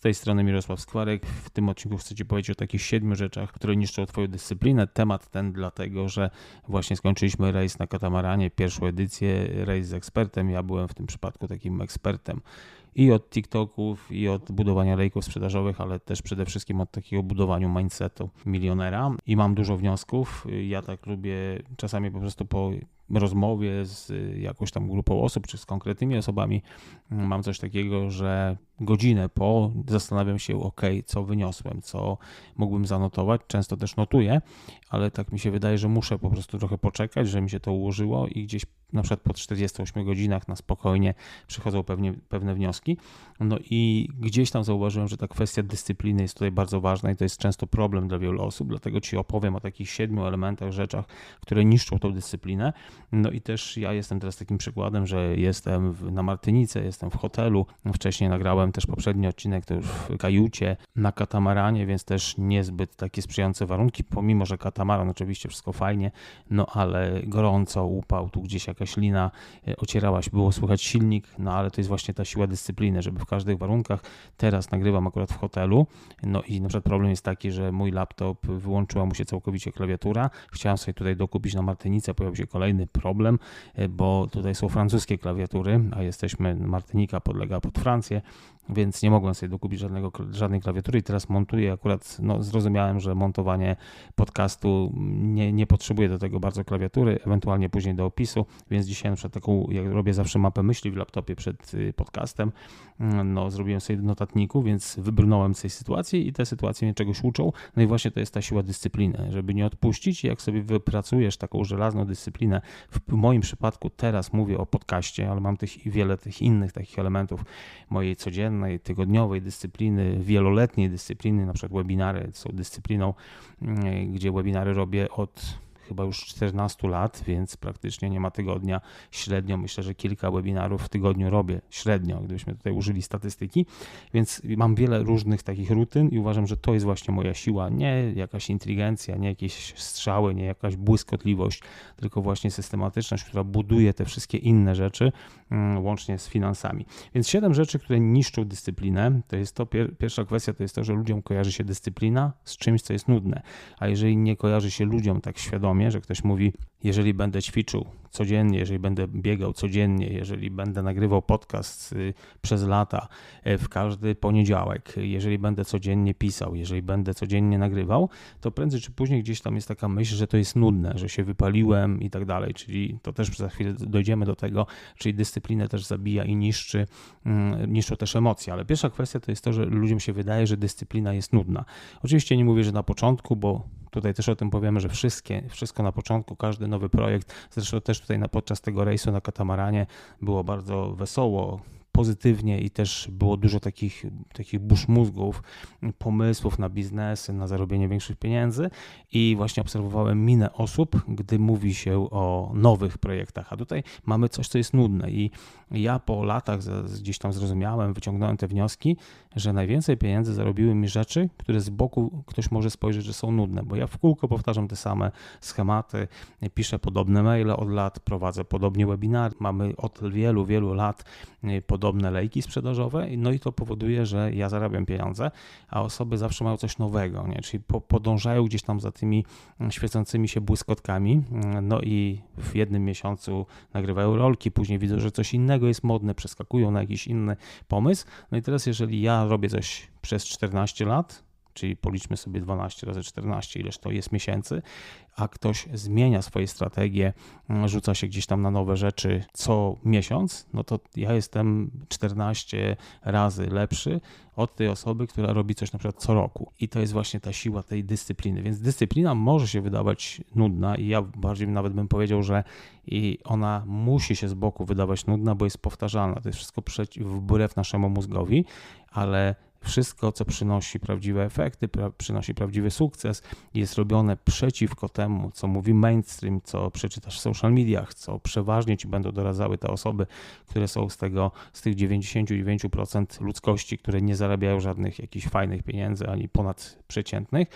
Z tej strony Mirosław Skwarek. W tym odcinku chcę Ci powiedzieć o takich siedmiu rzeczach, które niszczą Twoją dyscyplinę. Temat ten dlatego, że właśnie skończyliśmy rejs na katamaranie, pierwszą edycję, rejs z ekspertem. Ja byłem w tym przypadku takim ekspertem i od TikToków, i od budowania lejków sprzedażowych, ale też przede wszystkim od takiego budowania mindsetu milionera. I mam dużo wniosków. Ja tak lubię czasami po prostu po rozmowie z jakąś tam grupą osób, czy z konkretnymi osobami, mam coś takiego, że godzinę po zastanawiam się, ok, co wyniosłem, co mógłbym zanotować. Często też notuję, ale tak mi się wydaje, że muszę po prostu trochę poczekać, że mi się to ułożyło i gdzieś na przykład po 48 godzinach na spokojnie przychodzą pewnie, pewne wnioski. No i gdzieś tam zauważyłem, że ta kwestia dyscypliny jest tutaj bardzo ważna i to jest często problem dla wielu osób, dlatego Ci opowiem o takich siedmiu elementach, rzeczach, które niszczą tą dyscyplinę. No i też ja jestem teraz takim przykładem, że jestem na Martynice, jestem w hotelu. Wcześniej nagrałem też poprzedni odcinek, to już w kajucie, na katamaranie, więc też niezbyt takie sprzyjające warunki, pomimo, że katamaran oczywiście wszystko fajnie, no ale gorąco, upał, tu gdzieś jakaś lina e, ocierałaś, było słychać silnik, no ale to jest właśnie ta siła dyscypliny, żeby w każdych warunkach, teraz nagrywam akurat w hotelu, no i na przykład problem jest taki, że mój laptop wyłączyła mu się całkowicie klawiatura, chciałem sobie tutaj dokupić na Martynicę, pojawił się kolejny problem, e, bo tutaj są francuskie klawiatury, a jesteśmy, Martynika podlega pod Francję, więc nie mogłem sobie dokupić żadnego, żadnej klawiatury i teraz montuję. Akurat, no zrozumiałem, że montowanie podcastu nie, nie potrzebuje do tego bardzo klawiatury, ewentualnie później do opisu, więc dzisiaj na przykład taką, jak robię zawsze mapę myśli w laptopie przed y, podcastem, mm, no zrobiłem sobie notatniku, więc wybrnąłem z tej sytuacji i te sytuacje mnie czegoś uczą, no i właśnie to jest ta siła dyscypliny, żeby nie odpuścić jak sobie wypracujesz taką żelazną dyscyplinę, w moim przypadku teraz mówię o podcaście, ale mam tych wiele tych innych takich elementów mojej codziennej codziennej, tygodniowej dyscypliny, wieloletniej dyscypliny, na przykład webinary są dyscypliną, mm, gdzie webinary robię od chyba już 14 lat, więc praktycznie nie ma tygodnia. Średnio myślę, że kilka webinarów w tygodniu robię, średnio, gdybyśmy tutaj użyli statystyki, więc mam wiele różnych takich rutyn i uważam, że to jest właśnie moja siła, nie jakaś inteligencja, nie jakieś strzały, nie jakaś błyskotliwość, tylko właśnie systematyczność, która buduje te wszystkie inne rzeczy, mm, łącznie z finansami. Więc siedem rzeczy, które niszczą dyscyplinę, to jest to, pierwsza kwestia to jest to, że ludziom kojarzy się dyscyplina z czymś, co jest nudne, a jeżeli nie kojarzy się ludziom tak świadomie, że ktoś mówi, jeżeli będę ćwiczył codziennie, jeżeli będę biegał codziennie, jeżeli będę nagrywał podcast y, przez lata, y, w każdy poniedziałek, jeżeli będę codziennie pisał, jeżeli będę codziennie nagrywał, to prędzej czy później gdzieś tam jest taka myśl, że to jest nudne, że się wypaliłem i tak dalej, czyli to też za chwilę dojdziemy do tego, czyli dyscyplinę też zabija i niszczy, mm, niszczą też emocje, ale pierwsza kwestia to jest to, że ludziom się wydaje, że dyscyplina jest nudna. Oczywiście nie mówię, że na początku, bo Tutaj też o tym powiemy, że wszystkie, wszystko na początku, każdy nowy projekt, zresztą też tutaj na, podczas tego rejsu na katamaranie było bardzo wesoło pozytywnie i też było dużo takich, takich burz mózgów, pomysłów na biznesy, na zarobienie większych pieniędzy i właśnie obserwowałem minę osób, gdy mówi się o nowych projektach, a tutaj mamy coś, co jest nudne i ja po latach gdzieś tam zrozumiałem, wyciągnąłem te wnioski, że najwięcej pieniędzy zarobiły mi rzeczy, które z boku ktoś może spojrzeć, że są nudne, bo ja w kółko powtarzam te same schematy, piszę podobne maile od lat, prowadzę podobnie webinary, mamy od wielu, wielu lat podobne podobne lejki sprzedażowe, no i to powoduje, że ja zarabiam pieniądze, a osoby zawsze mają coś nowego, nie? czyli po, podążają gdzieś tam za tymi świecącymi się błyskotkami, no i w jednym miesiącu nagrywają rolki, później widzą, że coś innego jest modne, przeskakują na jakiś inny pomysł. No i teraz, jeżeli ja robię coś przez 14 lat, czyli policzmy sobie 12 razy 14, ileż to jest miesięcy, a ktoś zmienia swoje strategie, mm, rzuca się gdzieś tam na nowe rzeczy co miesiąc, no to ja jestem 14 razy lepszy od tej osoby, która robi coś na przykład co roku. I to jest właśnie ta siła tej dyscypliny. Więc dyscyplina może się wydawać nudna i ja bardziej nawet bym powiedział, że i ona musi się z boku wydawać nudna, bo jest powtarzalna. To jest wszystko wbrew naszemu mózgowi, ale wszystko, co przynosi prawdziwe efekty, pra przynosi prawdziwy sukces, jest robione przeciwko temu, co mówi mainstream, co przeczytasz w social mediach, co przeważnie ci będą doradzały te osoby, które są z tego, z tych 99% ludzkości, które nie zarabiają żadnych jakichś fajnych pieniędzy ani ponadprzeciętnych,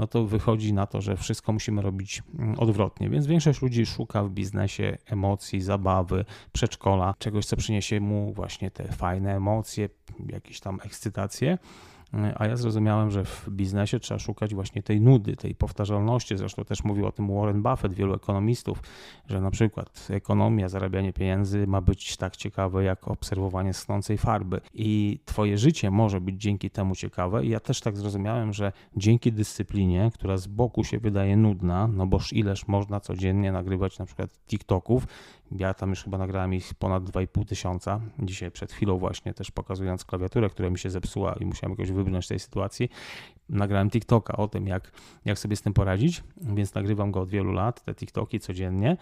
no to wychodzi na to, że wszystko musimy robić mm, odwrotnie. Więc większość ludzi szuka w biznesie emocji, zabawy, przedszkola, czegoś, co przyniesie mu właśnie te fajne emocje, jakieś tam ekscytacje, a ja zrozumiałem, że w biznesie trzeba szukać właśnie tej nudy, tej powtarzalności. Zresztą też mówił o tym Warren Buffett, wielu ekonomistów, że na przykład ekonomia, zarabianie pieniędzy ma być tak ciekawe jak obserwowanie snącej farby. I twoje życie może być dzięki temu ciekawe. I ja też tak zrozumiałem, że dzięki dyscyplinie, która z boku się wydaje nudna, no boż ileż można codziennie nagrywać na przykład TikToków, ja tam już chyba nagrałem ich ponad 2,5 tysiąca. Dzisiaj przed chwilą właśnie też pokazując klawiaturę, która mi się zepsuła i musiałem jakoś wybrnąć z tej sytuacji, nagrałem TikToka o tym, jak, jak sobie z tym poradzić, więc nagrywam go od wielu lat, te TikToki codziennie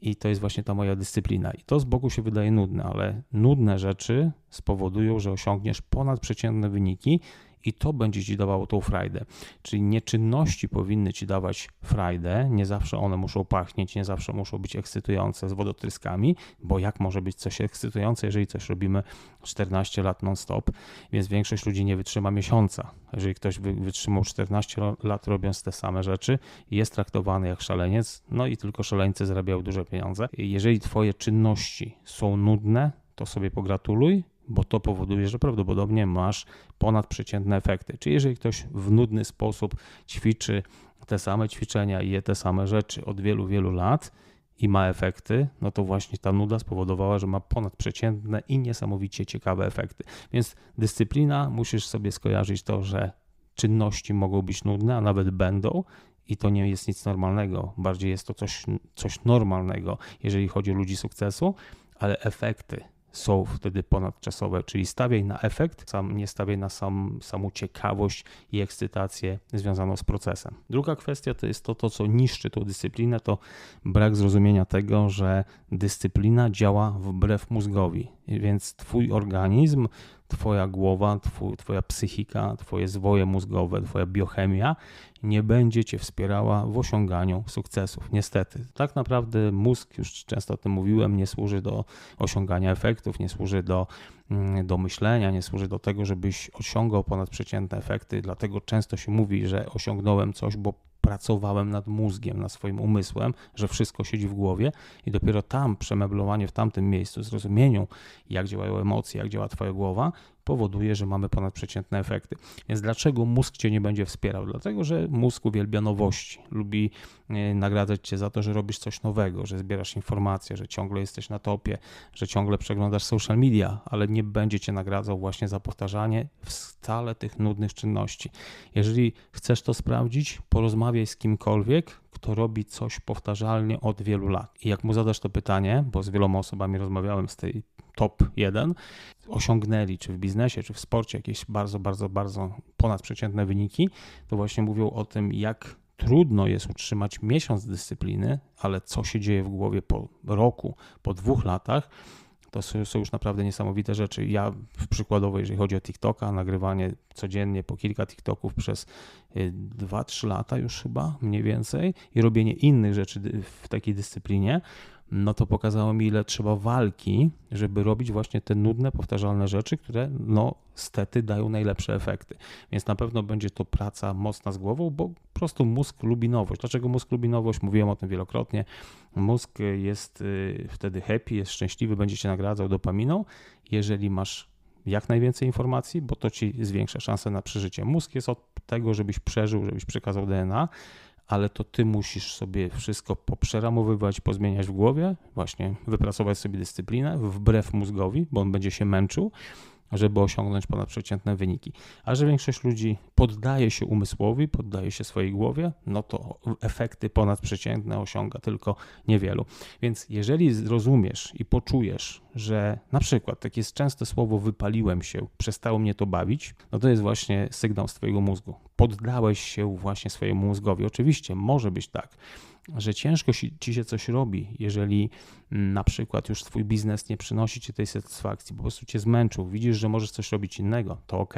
i to jest właśnie ta moja dyscyplina. I to z boku się wydaje nudne, ale nudne rzeczy spowodują, że osiągniesz ponadprzeciętne wyniki i to będzie ci dawało tą frajdę. Czyli nieczynności powinny ci dawać frajdę, nie zawsze one muszą pachnieć, nie zawsze muszą być ekscytujące z wodotryskami, bo jak może być coś ekscytujące, jeżeli coś robimy 14 lat non-stop, więc większość ludzi nie wytrzyma miesiąca. Jeżeli ktoś wytrzymał 14 lat robiąc te same rzeczy, jest traktowany jak szaleniec, no i tylko szaleńcy zarabiają duże pieniądze. Jeżeli twoje czynności są nudne, to sobie pogratuluj, bo to powoduje, że prawdopodobnie masz ponadprzeciętne efekty. Czy jeżeli ktoś w nudny sposób ćwiczy te same ćwiczenia i je te same rzeczy od wielu, wielu lat i ma efekty, no to właśnie ta nuda spowodowała, że ma ponadprzeciętne i niesamowicie ciekawe efekty. Więc dyscyplina, musisz sobie skojarzyć to, że czynności mogą być nudne, a nawet będą, i to nie jest nic normalnego. Bardziej jest to coś, coś normalnego, jeżeli chodzi o ludzi sukcesu, ale efekty są wtedy ponadczasowe, czyli stawiaj na efekt, sam, nie stawiaj na sam, samą ciekawość i ekscytację związaną z procesem. Druga kwestia to jest to, to, co niszczy tą dyscyplinę, to brak zrozumienia tego, że dyscyplina działa wbrew mózgowi, więc twój organizm Twoja głowa, twój, Twoja psychika, Twoje zwoje mózgowe, Twoja biochemia nie będzie Cię wspierała w osiąganiu sukcesów. Niestety. Tak naprawdę mózg, już często o tym mówiłem, nie służy do osiągania efektów, nie służy do, mm, do myślenia, nie służy do tego, żebyś osiągał ponadprzeciętne efekty. Dlatego często się mówi, że osiągnąłem coś, bo pracowałem nad mózgiem, nad swoim umysłem, że wszystko siedzi w głowie i dopiero tam przemeblowanie w tamtym miejscu, zrozumieniu, jak działają emocje, jak działa Twoja głowa, powoduje, że mamy ponadprzeciętne efekty. Więc dlaczego mózg Cię nie będzie wspierał? Dlatego, że mózg uwielbia nowości, lubi e, nagradzać Cię za to, że robisz coś nowego, że zbierasz informacje, że ciągle jesteś na topie, że ciągle przeglądasz social media, ale nie będzie Cię nagradzał właśnie za powtarzanie wcale tych nudnych czynności. Jeżeli chcesz to sprawdzić, porozmawiaj z kimkolwiek, kto robi coś powtarzalnie od wielu lat. I jak mu zadasz to pytanie, bo z wieloma osobami rozmawiałem z tej top 1, osiągnęli, czy w biznesie, czy w sporcie jakieś bardzo, bardzo, bardzo ponadprzeciętne wyniki, to właśnie mówią o tym, jak trudno jest utrzymać miesiąc dyscypliny, ale co się dzieje w głowie po roku, po dwóch latach, to są już naprawdę niesamowite rzeczy. Ja przykładowo, jeżeli chodzi o TikToka, nagrywanie codziennie po kilka TikToków przez 2-3 y, lata już chyba, mniej więcej, i robienie innych rzeczy w takiej dyscyplinie, no to pokazało mi, ile trzeba walki, żeby robić właśnie te nudne, powtarzalne rzeczy, które no stety dają najlepsze efekty. Więc na pewno będzie to praca mocna z głową, bo po prostu mózg lubi nowość. Dlaczego mózg lubi nowość? Mówiłem o tym wielokrotnie. Mózg jest y, wtedy happy, jest szczęśliwy, będzie cię nagradzał dopaminą, jeżeli masz jak najwięcej informacji, bo to ci zwiększa szanse na przeżycie. Mózg jest od tego, żebyś przeżył, żebyś przekazał DNA, ale to ty musisz sobie wszystko poprzeramowywać, pozmieniać w głowie, właśnie wypracować sobie dyscyplinę wbrew mózgowi, bo on będzie się męczył, żeby osiągnąć ponadprzeciętne wyniki. A że większość ludzi poddaje się umysłowi, poddaje się swojej głowie, no to efekty ponadprzeciętne osiąga tylko niewielu. Więc jeżeli zrozumiesz i poczujesz, że na przykład takie jest częste słowo wypaliłem się, przestało mnie to bawić, no to jest właśnie sygnał z twojego mózgu. Poddałeś się właśnie swojemu mózgowi. Oczywiście może być tak, że ciężko ci się coś robi, jeżeli mm, na przykład już twój biznes nie przynosi ci tej satysfakcji, po prostu cię zmęczył, widzisz, że możesz coś robić innego, to ok,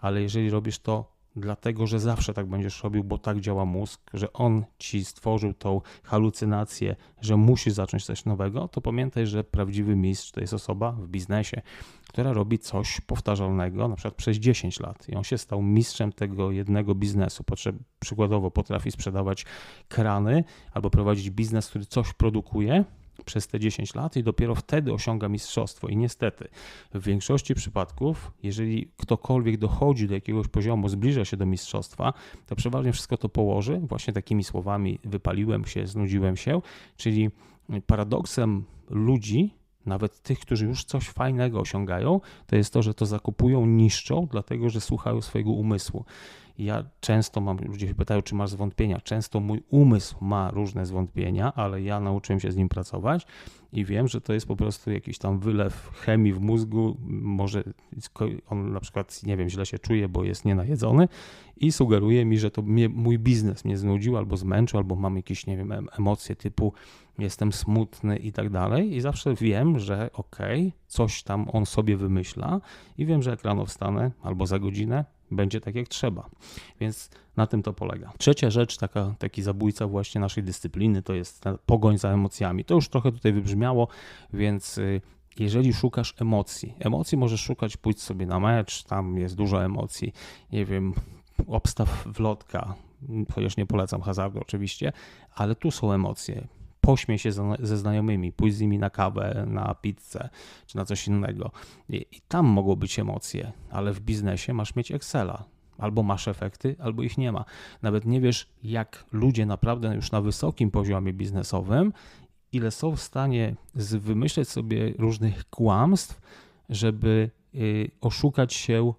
ale jeżeli robisz to dlatego, że zawsze tak będziesz robił, bo tak działa mózg, że on ci stworzył tą halucynację, że musi zacząć coś nowego, to pamiętaj, że prawdziwy mistrz to jest osoba w biznesie, która robi coś powtarzalnego, na przykład przez 10 lat. I on się stał mistrzem tego jednego biznesu. Przykładowo potrafi sprzedawać krany albo prowadzić biznes, który coś produkuje, przez te 10 lat i dopiero wtedy osiąga mistrzostwo. I niestety, w większości przypadków, jeżeli ktokolwiek dochodzi do jakiegoś poziomu, zbliża się do mistrzostwa, to przeważnie wszystko to położy. Właśnie takimi słowami wypaliłem się, znudziłem się, czyli paradoksem ludzi, nawet tych, którzy już coś fajnego osiągają, to jest to, że to zakupują, niszczą, dlatego że słuchają swojego umysłu. Ja często mam, ludzie się pytają, czy masz zwątpienia. Często mój umysł ma różne zwątpienia, ale ja nauczyłem się z nim pracować i wiem, że to jest po prostu jakiś tam wylew chemii w mózgu. Może on na przykład, nie wiem, źle się czuje, bo jest nienajedzony i sugeruje mi, że to mnie, mój biznes mnie znudził albo zmęczył, albo mam jakieś, nie wiem, emocje typu jestem smutny i tak dalej. I zawsze wiem, że okej, okay, coś tam on sobie wymyśla i wiem, że jak rano wstanę albo za godzinę będzie tak jak trzeba. Więc na tym to polega. Trzecia rzecz, taka, taki zabójca właśnie naszej dyscypliny, to jest pogoń za emocjami. To już trochę tutaj wybrzmiało, więc y, jeżeli szukasz emocji, emocji możesz szukać, pójdź sobie na mecz, tam jest dużo emocji, nie wiem, obstaw wlotka, chociaż nie polecam hazardu oczywiście, ale tu są emocje pośmiej się ze znajomymi, pójdź z nimi na kawę, na pizzę czy na coś innego. I, I, tam mogą być emocje, ale w biznesie masz mieć Excela. Albo masz efekty, albo ich nie ma. Nawet nie wiesz, jak ludzie naprawdę już na wysokim poziomie biznesowym, ile są w stanie wymyśleć sobie różnych kłamstw, żeby y, oszukać się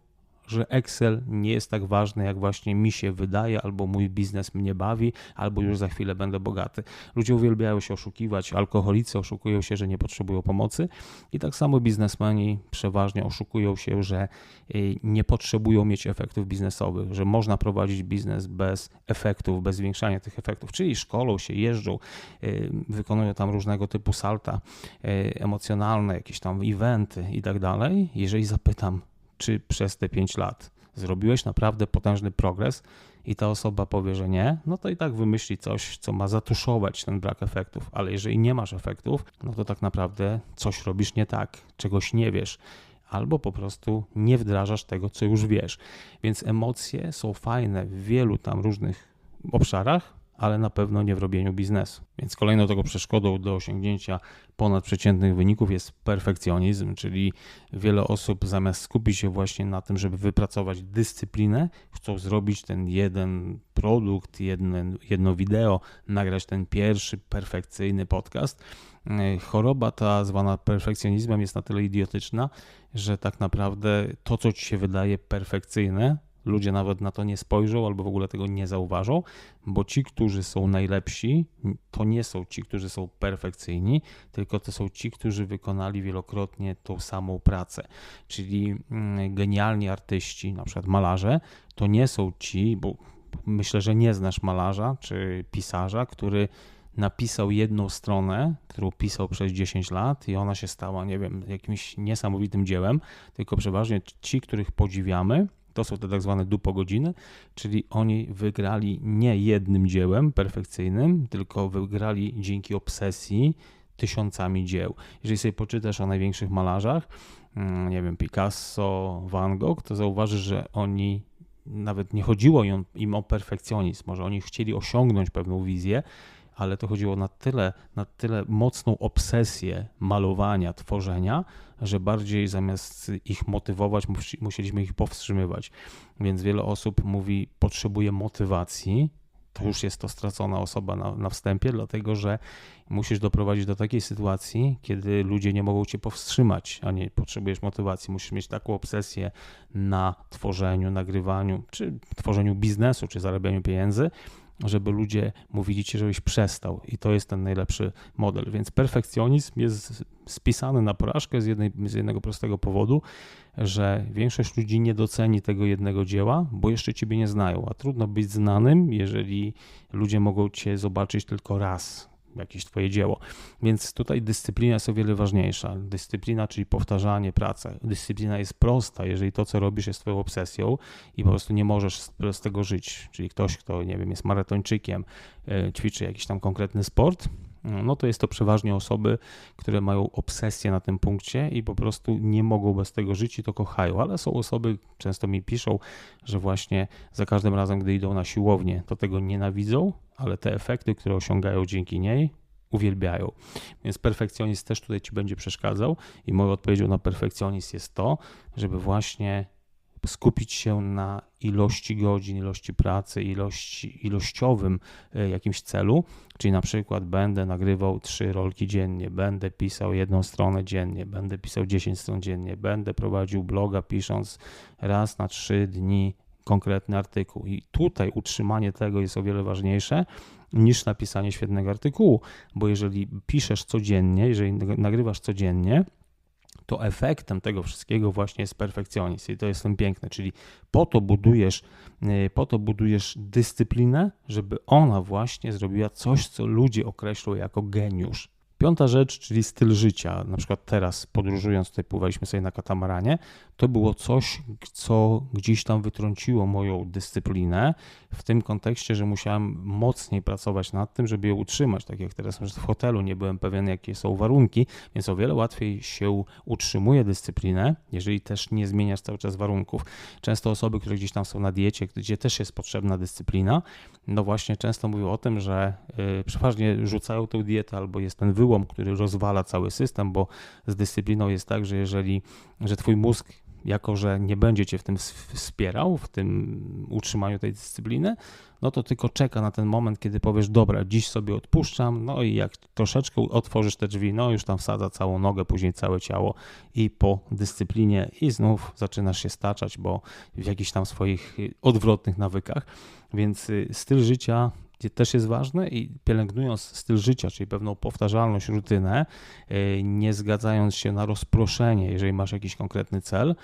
że Excel nie jest tak ważny, jak właśnie mi się wydaje, albo mój biznes mnie bawi, albo już za chwilę będę bogaty. Ludzie uwielbiają się oszukiwać, alkoholicy oszukują się, że nie potrzebują pomocy i tak samo biznesmeni przeważnie oszukują się, że y, nie potrzebują mieć efektów biznesowych, że można prowadzić biznes bez efektów, bez zwiększania tych efektów, czyli szkolą się, jeżdżą, y, wykonują tam różnego typu salta y, emocjonalne, jakieś tam eventy i tak dalej. Jeżeli zapytam, czy przez te 5 lat zrobiłeś naprawdę potężny progres i ta osoba powie, że nie, no to i tak wymyśli coś, co ma zatuszować ten brak efektów, ale jeżeli nie masz efektów, no to tak naprawdę coś robisz nie tak, czegoś nie wiesz. Albo po prostu nie wdrażasz tego, co już wiesz. Więc emocje są fajne w wielu tam różnych obszarach, ale na pewno nie w robieniu biznesu. Więc kolejną tego przeszkodą do osiągnięcia ponadprzeciętnych wyników jest perfekcjonizm, czyli wiele osób zamiast skupić się właśnie na tym, żeby wypracować dyscyplinę, chcą zrobić ten jeden produkt, jeden, jedno wideo, nagrać ten pierwszy perfekcyjny podcast. Choroba ta zwana perfekcjonizmem jest na tyle idiotyczna, że tak naprawdę to, co ci się wydaje perfekcyjne, ludzie nawet na to nie spojrzą albo w ogóle tego nie zauważą, bo ci, którzy są najlepsi, to nie są ci, którzy są perfekcyjni, tylko to są ci, którzy wykonali wielokrotnie tą samą pracę. Czyli mm, genialni artyści, na przykład malarze, to nie są ci, bo myślę, że nie znasz malarza czy pisarza, który napisał jedną stronę, którą pisał przez 10 lat i ona się stała, nie wiem, jakimś niesamowitym dziełem, tylko przeważnie ci, których podziwiamy, to są te tak zwane dupogodziny, czyli oni wygrali nie jednym dziełem perfekcyjnym, tylko wygrali dzięki obsesji tysiącami dzieł. Jeżeli sobie poczytasz o największych malarzach, mm, nie wiem, Picasso, Van Gogh, to zauważysz, że oni nawet nie chodziło im o perfekcjonizm, może oni chcieli osiągnąć pewną wizję, ale to chodziło na tyle, na tyle mocną obsesję malowania, tworzenia, że bardziej zamiast ich motywować, musieliśmy ich powstrzymywać. Więc wiele osób mówi, potrzebuje motywacji. To już jest to stracona osoba na, na wstępie, dlatego że musisz doprowadzić do takiej sytuacji, kiedy ludzie nie mogą cię powstrzymać, a nie potrzebujesz motywacji. Musisz mieć taką obsesję na tworzeniu, nagrywaniu, czy tworzeniu biznesu, czy zarabianiu pieniędzy, żeby ludzie mówili ci, żebyś przestał. I to jest ten najlepszy model. Więc perfekcjonizm jest spisany na porażkę z, jednej, z jednego prostego powodu, że większość ludzi nie doceni tego jednego dzieła, bo jeszcze ciebie nie znają. A trudno być znanym, jeżeli ludzie mogą cię zobaczyć tylko raz jakieś twoje dzieło. Więc tutaj dyscyplina jest o wiele ważniejsza. Dyscyplina, czyli powtarzanie pracy. Dyscyplina jest prosta, jeżeli to, co robisz, jest twoją obsesją i po prostu nie możesz z, tego żyć. Czyli ktoś, kto, nie wiem, jest maratończykiem, yy, ćwiczy jakiś tam konkretny sport, no to jest to przeważnie osoby, które mają obsesję na tym punkcie i po prostu nie mogą bez tego żyć i to kochają, ale są osoby, często mi piszą, że właśnie za każdym razem, gdy idą na siłownię, to tego nienawidzą, ale te efekty, które osiągają dzięki niej, uwielbiają. Więc perfekcjonizm też tutaj ci będzie przeszkadzał i moją odpowiedzią na perfekcjonizm jest to, żeby właśnie skupić się na ilości godzin, ilości pracy, ilości, ilościowym e, jakimś celu, czyli na przykład będę nagrywał trzy rolki dziennie, będę pisał jedną stronę dziennie, będę pisał 10 stron dziennie, będę prowadził bloga pisząc raz na trzy dni konkretny artykuł. I tutaj utrzymanie tego jest o wiele ważniejsze niż napisanie świetnego artykułu, bo jeżeli piszesz codziennie, jeżeli nagrywasz codziennie, to efektem tego wszystkiego właśnie jest perfekcjonizm i to jest ten piękne, czyli po to budujesz, y, po to budujesz dyscyplinę, żeby ona właśnie zrobiła coś, co ludzie określą jako geniusz. Piąta rzecz, czyli styl życia. Na przykład teraz podróżując, tutaj pływaliśmy sobie na katamaranie, to było coś, co gdzieś tam wytrąciło moją dyscyplinę w tym kontekście, że musiałem mocniej pracować nad tym, żeby ją utrzymać. Tak jak teraz w hotelu nie byłem pewien, jakie są warunki, więc o wiele łatwiej się utrzymuje dyscyplinę, jeżeli też nie zmieniasz cały czas warunków. Często osoby, które gdzieś tam są na diecie, gdzie też jest potrzebna dyscyplina, no właśnie często mówią o tym, że yy, przeważnie rzucają tę dietę albo jest ten wyłom, który rozwala cały system, bo z dyscypliną jest tak, że jeżeli, że twój mózg jako że nie będzie cię w tym wspierał, w tym utrzymaniu tej dyscypliny, no to tylko czeka na ten moment, kiedy powiesz, dobra, dziś sobie odpuszczam, no i jak troszeczkę otworzysz te drzwi, no już tam wsadza całą nogę, później całe ciało i po dyscyplinie i znów zaczynasz się staczać, bo w jakichś tam swoich odwrotnych nawykach, więc y, styl życia też jest ważne i pielęgnując styl życia, czyli pewną powtarzalność, rutynę, e, nie zgadzając się na rozproszenie, jeżeli masz jakiś konkretny cel,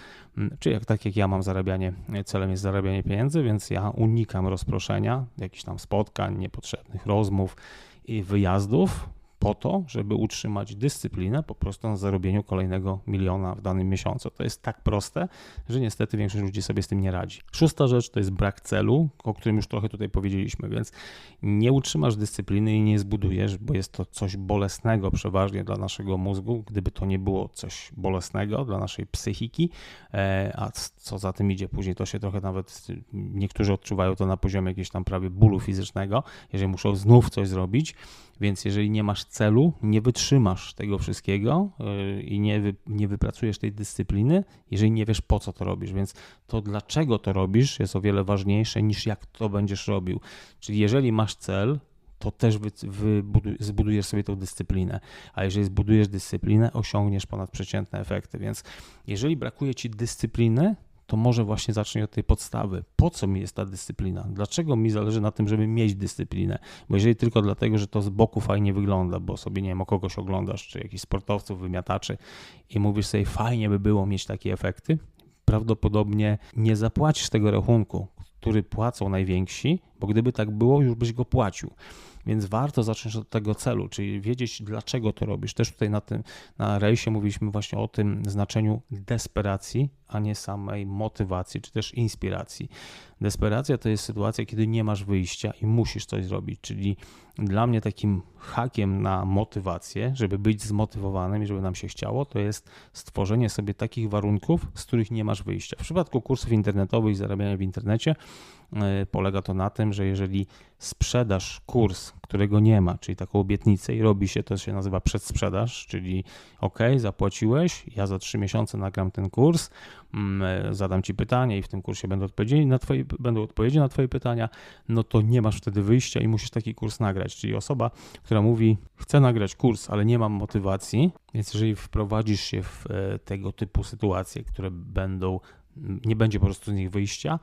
czy jak tak jak ja mam zarabianie, celem jest zarabianie pieniędzy, więc ja unikam rozproszenia, jakichś tam spotkań, niepotrzebnych rozmów i wyjazdów, po to, żeby utrzymać dyscyplinę po prostu na zarobieniu kolejnego miliona w danym miesiącu. To jest tak proste, że niestety większość ludzi sobie z tym nie radzi. Szósta rzecz to jest brak celu, o którym już trochę tutaj powiedzieliśmy, więc nie utrzymasz dyscypliny i nie zbudujesz, bo jest to coś bolesnego przeważnie dla naszego mózgu. Gdyby to nie było coś bolesnego dla naszej psychiki, e, a co za tym idzie później, to się trochę nawet niektórzy odczuwają to na poziomie jakiegoś tam prawie bólu fizycznego, jeżeli muszą znów coś zrobić, więc jeżeli nie masz celu, nie wytrzymasz tego wszystkiego yy, i nie, wy, nie wypracujesz tej dyscypliny, jeżeli nie wiesz po co to robisz. Więc to dlaczego to robisz jest o wiele ważniejsze niż jak to będziesz robił. Czyli jeżeli masz cel, to też wy, zbudujesz sobie tą dyscyplinę. A jeżeli zbudujesz dyscyplinę, osiągniesz ponadprzeciętne efekty. Więc jeżeli brakuje ci dyscypliny, to może właśnie zacznij od tej podstawy. Po co mi jest ta dyscyplina? Dlaczego mi zależy na tym, żeby mieć dyscyplinę? Bo jeżeli tylko dlatego, że to z boku fajnie wygląda, bo sobie nie wiem, o kogoś oglądasz, czy jakichś sportowców, wymiataczy i mówisz sobie, fajnie by było mieć takie efekty, prawdopodobnie nie zapłacisz tego rachunku, który płacą najwięksi, bo gdyby tak było, już byś go płacił. Więc warto zacząć od tego celu, czyli wiedzieć, dlaczego to robisz. Też tutaj na tym na rejsie mówiliśmy właśnie o tym znaczeniu desperacji, a nie samej motywacji czy też inspiracji. Desperacja to jest sytuacja, kiedy nie masz wyjścia i musisz coś zrobić, czyli dla mnie takim hakiem na motywację, żeby być zmotywowanym i żeby nam się chciało, to jest stworzenie sobie takich warunków, z których nie masz wyjścia. W przypadku kursów internetowych i zarabiania w internecie polega to na tym, że jeżeli sprzedasz kurs, którego nie ma, czyli taką obietnicę i robi się, to się nazywa przedsprzedaż, czyli ok, zapłaciłeś, ja za trzy miesiące nagram ten kurs, mm, e, zadam ci pytanie i w tym kursie będą odpowiedzi na twoje, będą odpowiedzi na twoje pytania, no to nie masz wtedy wyjścia i musisz taki kurs nagrać, czyli osoba, która mówi, chcę nagrać kurs, ale nie mam motywacji, więc jeżeli wprowadzisz się w e, tego typu sytuacje, które będą, nie będzie po prostu z nich wyjścia,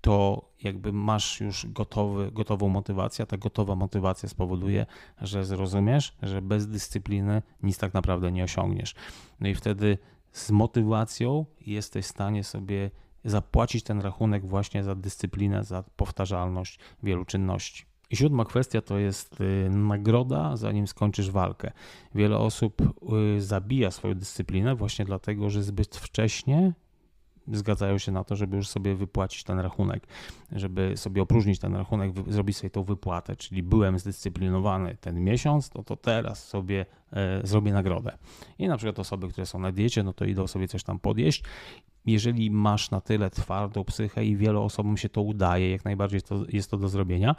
to jakby masz już gotowy, gotową motywację, ta gotowa motywacja spowoduje, że zrozumiesz, że bez dyscypliny nic tak naprawdę nie osiągniesz. No i wtedy z motywacją jesteś w stanie sobie zapłacić ten rachunek właśnie za dyscyplinę, za powtarzalność wielu czynności. I siódma kwestia to jest y, nagroda, zanim skończysz walkę. Wiele osób y, zabija swoją dyscyplinę właśnie dlatego, że zbyt wcześnie zgadzają się na to, żeby już sobie wypłacić ten rachunek, żeby sobie opróżnić ten rachunek, zrobić sobie tą wypłatę, czyli byłem zdyscyplinowany ten miesiąc, no to teraz sobie e, zrobię nagrodę. I na przykład osoby, które są na diecie, no to idą sobie coś tam podjeść. Jeżeli masz na tyle twardą psychę i wielu osobom się to udaje, jak najbardziej to, jest to do zrobienia,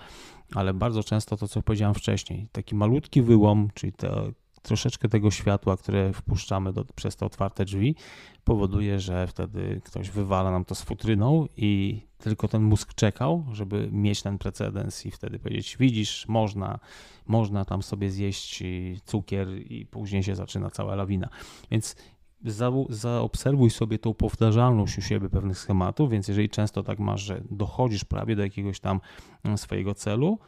ale bardzo często to, co powiedziałem wcześniej, taki malutki wyłom, czyli to, troszeczkę tego światła, które wpuszczamy do, przez te otwarte drzwi, powoduje, że wtedy ktoś wywala nam to z futryną i tylko ten mózg czekał, żeby mieć ten precedens i wtedy powiedzieć, widzisz, można, można tam sobie zjeść cukier i później się zaczyna cała lawina. Więc za, zaobserwuj sobie tą powtarzalność u siebie pewnych schematów, więc jeżeli często tak masz, że dochodzisz prawie do jakiegoś tam mm, swojego celu,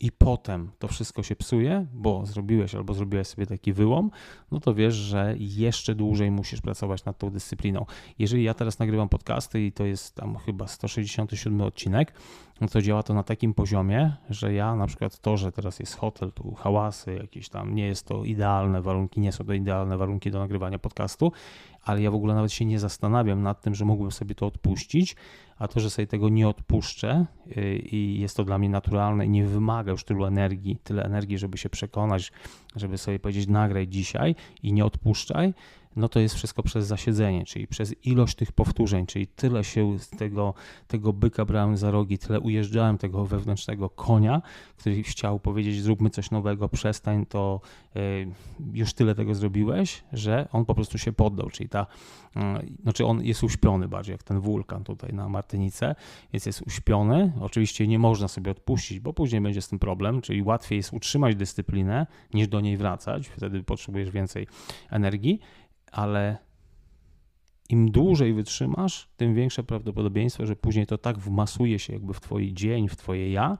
i potem to wszystko się psuje, bo zrobiłeś albo zrobiłeś sobie taki wyłom, no to wiesz, że jeszcze dłużej musisz pracować nad tą dyscypliną. Jeżeli ja teraz nagrywam podcasty i to jest tam chyba 167 odcinek, no to działa to na takim poziomie, że ja na przykład to, że teraz jest hotel, tu hałasy jakieś tam, nie jest to idealne warunki, nie są to idealne warunki do nagrywania podcastu, ale ja w ogóle nawet się nie zastanawiam nad tym, że mógłbym sobie to odpuścić, a to, że sobie tego nie odpuszczę y, i jest to dla mnie naturalne i nie wymaga już tylu energii, tyle energii, żeby się przekonać, żeby sobie powiedzieć nagraj dzisiaj i nie odpuszczaj, no to jest wszystko przez zasiedzenie, czyli przez ilość tych powtórzeń, czyli tyle się z tego, tego byka brałem za rogi, tyle ujeżdżałem tego wewnętrznego konia, który chciał powiedzieć zróbmy coś nowego, przestań, to y, już tyle tego zrobiłeś, że on po prostu się poddał, czyli ta, y, znaczy on jest uśpiony bardziej jak ten wulkan tutaj na Martynice, więc jest uśpiony, oczywiście nie można sobie odpuścić, bo później będzie z tym problem, czyli łatwiej jest utrzymać dyscyplinę niż do niej wracać, wtedy potrzebujesz więcej energii, ale im dłużej wytrzymasz, tym większe prawdopodobieństwo, że później to tak wmasuje się jakby w twój dzień, w twoje ja,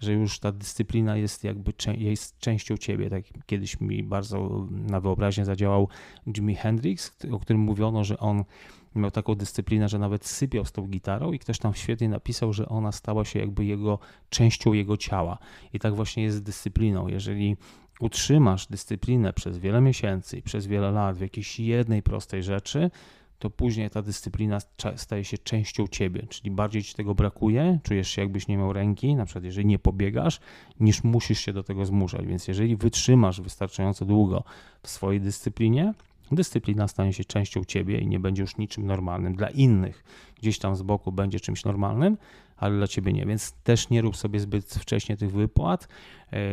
że już ta dyscyplina jest jakby jest częścią ciebie. Tak kiedyś mi bardzo na wyobraźnię zadziałał Jimi Hendrix, o którym mówiono, że on miał taką dyscyplinę, że nawet sypiał z tą gitarą i ktoś tam świetnie napisał, że ona stała się jakby jego częścią jego ciała. I tak właśnie jest z dyscypliną. Jeżeli utrzymasz dyscyplinę przez wiele miesięcy i przez wiele lat w jakiejś jednej prostej rzeczy, to później ta dyscyplina staje się częścią ciebie, czyli bardziej ci tego brakuje, czujesz się jakbyś nie miał ręki, na przykład jeżeli nie pobiegasz, niż musisz się do tego zmuszać. Więc jeżeli wytrzymasz wystarczająco długo w swojej dyscyplinie, dyscyplina stanie się częścią ciebie i nie będzie już niczym normalnym. Dla innych gdzieś tam z boku będzie czymś normalnym, ale dla ciebie nie. Więc też nie rób sobie zbyt wcześnie tych wypłat,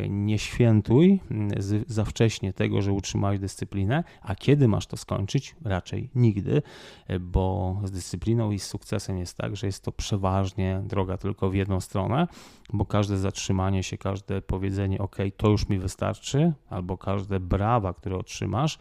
nie świętuj mm, za wcześnie tego, że utrzymałeś dyscyplinę, a kiedy masz to skończyć? Raczej nigdy, e, bo z dyscypliną i z sukcesem jest tak, że jest to przeważnie droga tylko w jedną stronę, bo każde zatrzymanie się, każde powiedzenie OK, to już mi wystarczy, albo każde brawa, które otrzymasz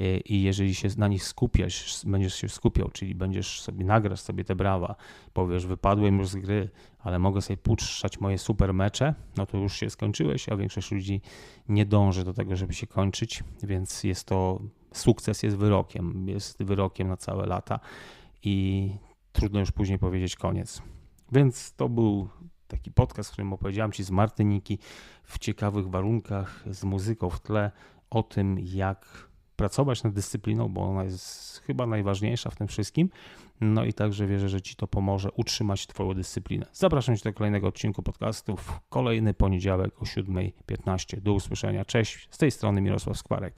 e, i jeżeli się na nich skupiasz, będziesz się skupiał, czyli będziesz sobie, nagrasz sobie te brawa, powiesz, wypadłem już z gry, ale mogę sobie puszczać moje super mecze, no to już się skończyłeś, a większość ludzi nie dąży do tego, żeby się kończyć, więc jest to, sukces jest wyrokiem, jest wyrokiem na całe lata i trudno już później powiedzieć koniec. Więc to był taki podcast, w którym opowiedziałem Ci z Martyniki w ciekawych warunkach, z muzyką w tle, o tym, jak pracować nad dyscypliną, bo ona jest chyba najważniejsza w tym wszystkim. No i także wierzę, że Ci to pomoże utrzymać Twoją dyscyplinę. Zapraszam Cię do kolejnego odcinku podcastu w kolejny poniedziałek o 7.15. Do usłyszenia. Cześć, z tej strony Mirosław Skwarek.